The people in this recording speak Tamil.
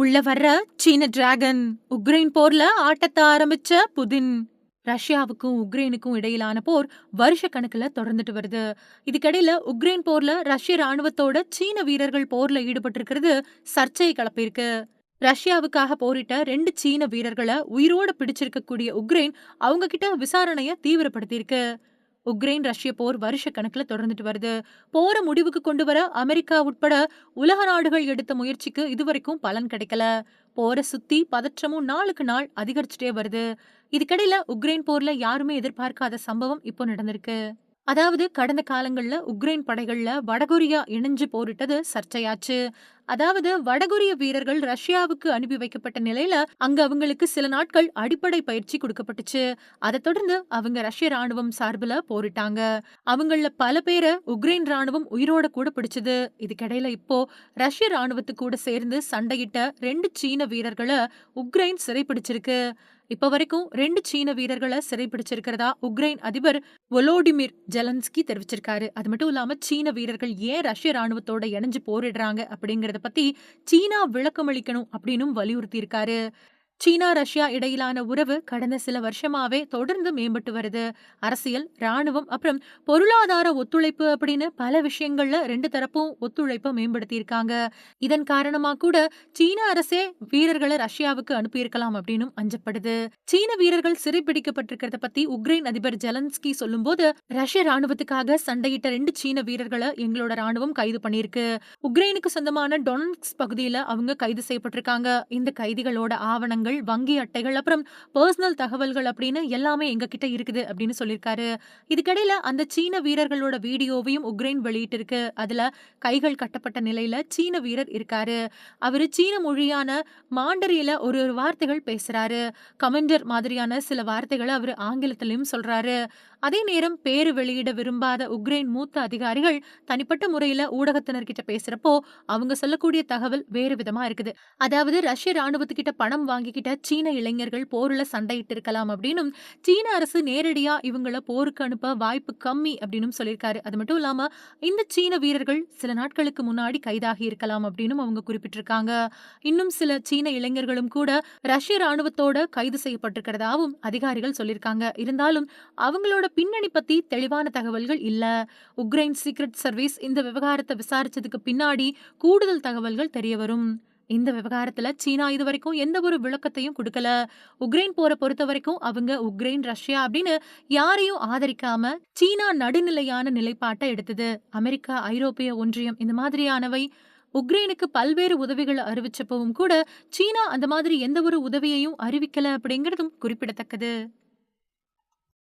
உள்ள வர்ற சீன டிராகன் உக்ரைன் போர்ல ஆட்டத்தை ஆரம்பிச்ச புதின். ரஷ்யாவுக்கும் உக்ரைனுக்கும் இடையிலான போர் வருஷ கணக்குல தொடர்ந்துட்டு வருது. இதுக்கிடையில உக்ரைன் போர்ல ரஷ்ய ராணுவத்தோட சீன வீரர்கள் போர்ல ஈடுபட்டிருக்கிறது சர்ச்சையை கிளப்பியிருக்கு. ரஷ்யாவுக்காக போரிட்ட ரெண்டு சீன வீரர்களை உயிரோட பிடிச்சிருக்கக்கூடிய உக்ரைன் அவங்க கிட்ட விசாரணைய தீவிரப்படுத்தியிருக்கு. உக்ரைன் ரஷ்ய போர் வருஷ கணக்கில் தொடர்ந்துட்டு வருது. போரை முடிவுக்கு கொண்டு வர அமெரிக்கா உட்பட உலக நாடுகள் எடுத்த முயற்சிக்கு இதுவரைக்கும் பலன் கிடைக்கல. போரை சுத்தி பதற்றமும் நாளுக்கு நாள் அதிகரிச்சுட்டே வருது. இதுக்கிடையில உக்ரைன் போர்ல யாருமே எதிர்பார்க்காத சம்பவம் இப்போ நடந்திருக்கு. அதாவது கடந்த காலங்கள்ல உக்ரைன் படைகள்ல வடகொரியா இணைஞ்சு போரிட்டது சர்ச்சையாச்சு. அதாவது வடகொரிய வீரர்கள் ரஷ்யாவுக்கு அனுப்பி வைக்கப்பட்ட நிலையில அங்க அவங்களுக்கு சில நாட்கள் அடிப்படை பயிற்சி கொடுக்கப்பட்டுச்சு. அதை தொடர்ந்து அவங்க ரஷ்ய ராணுவம் சார்பில் போரிட்டாங்க. அவங்கள பல பேரை உக்ரைன் ராணுவம் உயிரோட கூட பிடிச்சது. இதுக்கிடையில இப்போ ரஷ்ய ராணுவத்து கூட சேர்ந்து சண்டையிட்ட ரெண்டு சீன வீரர்களை உக்ரைன் சிறைப்பிடிச்சிருக்கு. இப்ப வரைக்கும் ரெண்டு சீன வீரர்களை சிறைப்பிடிச்சிருக்கிறதா உக்ரைன் அதிபர் ஒலோடிமிர் ஜெலன்ஸ்கி தெரிவிச்சிருக்காரு. அது மட்டும் இல்லாம சீன வீரர்கள் ஏன் ரஷ்ய ராணுவத்தோட இணைஞ்சு போரிடுறாங்க அப்படிங்கறத பத்தி சீனா விளக்கமளிக்கணும் அப்படின்னும் வலியுறுத்தி இருக்காரு சீனா ரஷ்யா இடையிலான உறவு கடந்த சில வருஷமாவே தொடர்ந்து மேம்பட்டு வருது. அரசியல் ராணுவம் அப்புறம் பொருளாதார ஒத்துழைப்பு அப்படின்னு பல விஷயங்கள்ல ரெண்டு தரப்பும் ஒத்துழைப்பை மேம்படுத்தி இருக்காங்க இதன் காரணமா கூட சீன அரசே வீரர்களை ரஷ்யாவுக்கு அனுப்பியிருக்கலாம் அப்படின்னு அஞ்சப்படுது. சீன வீரர்கள் சிறைப்பிடிக்கப்பட்டிருக்கிறத பத்தி உக்ரைன் அதிபர் ஜெலன்ஸ்கி சொல்லும்போது ரஷ்ய ராணுவத்துக்காக சண்டையிட்ட ரெண்டு சீன வீரர்களை எங்களோட ராணுவம் கைது பண்ணியிருக்கு. உக்ரைனுக்கு சொந்தமான டொனன்ஸ் பகுதியில அவங்க கைது செய்யப்பட்டிருக்காங்க. இந்த கைதிகளோட ஆவணங்கள் வங்கி அட்டைகள் அப்புறம் பர்சனல் தகவல்கள் அப்படின்னு எல்லாமே எங்ககிட்ட இருக்குது அப்படின்னு சொல்லியிருக்காரு. இதுக்கிடையில அந்த சீன வீரர்களோட வீடியோவையும் உக்ரைன் வெளியிட்டிருக்கு. அதுல கைகள் கட்டப்பட்ட நிலையில சீன வீரர் இருக்காரு. அவரு சீன மொழியான மாண்டரியில ஒரு ஒரு வார்த்தைகள் பேசுறாரு. கமெண்டர் மாதிரியான சில வார்த்தைகளை அவர் ஆங்கிலத்திலையும் சொல்றாரு. அதே நேரம் பேரு வெளியிட விரும்பாத உக்ரைன் மூத்த அதிகாரிகள் தனிப்பட்ட முறையில ஊடகத்தினர்கிட்ட பேசுறப்போ அவங்க சொல்லக்கூடிய தகவல் வேறு விதமா இருக்குது. அதாவது ரஷ்ய ராணுவத்துக்கிட்ட பணம் வாங்கிக்கிட்ட சீன இளைஞர்கள் போர்ல சண்டையிட்டு இருக்கலாம் அப்படின்னும் சீன அரசு நேரடியா இவங்கள போருக்கு அனுப்ப வாய்ப்பு கம்மி அப்படின்னு சொல்லியிருக்காரு. அது மட்டும் இல்லாம இந்த சீன வீரர்கள் சில நாட்களுக்கு முன்னாடி கைதாகி இருக்கலாம் அப்படின்னு அவங்க குறிப்பிட்டிருக்காங்க. இன்னும் சில சீன இளைஞர்களும் கூட ரஷ்ய ராணுவத்தோட கைது செய்யப்பட்டிருக்கிறதாவும் அதிகாரிகள் சொல்லியிருக்காங்க. இருந்தாலும் அவங்களோட பின்னணி பத்தி தெளிவான தகவல்கள் இல்ல. உக்ரைன் சீக்ரெட் சர்வீஸ் இந்த விவகாரத்தை விசாரிச்சதுக்கு பின்னாடி கூடுதல் தகவல்கள் தெரிய வரும். இந்த விவகாரத்துல சீனா இது வரைக்கும் எந்த ஒரு விளக்கத்தையும் கொடுக்கல. உக்ரைன் போரை பொறுத்த வரைக்கும் அவங்க உக்ரைன் ரஷ்யா அப்படின்னு யாரையும் ஆதரிக்காம சீனா நடுநிலையான நிலைப்பாட்டை எடுத்தது. அமெரிக்கா ஐரோப்பிய ஒன்றியம் இந்த மாதிரியானவை உக்ரைனுக்கு பல்வேறு உதவிகளை அறிவிச்சப்பவும் கூட சீனா அந்த மாதிரி எந்த ஒரு உதவியையும் அறிவிக்கல அப்படிங்கிறதும் குறிப்பிடத்தக்கது.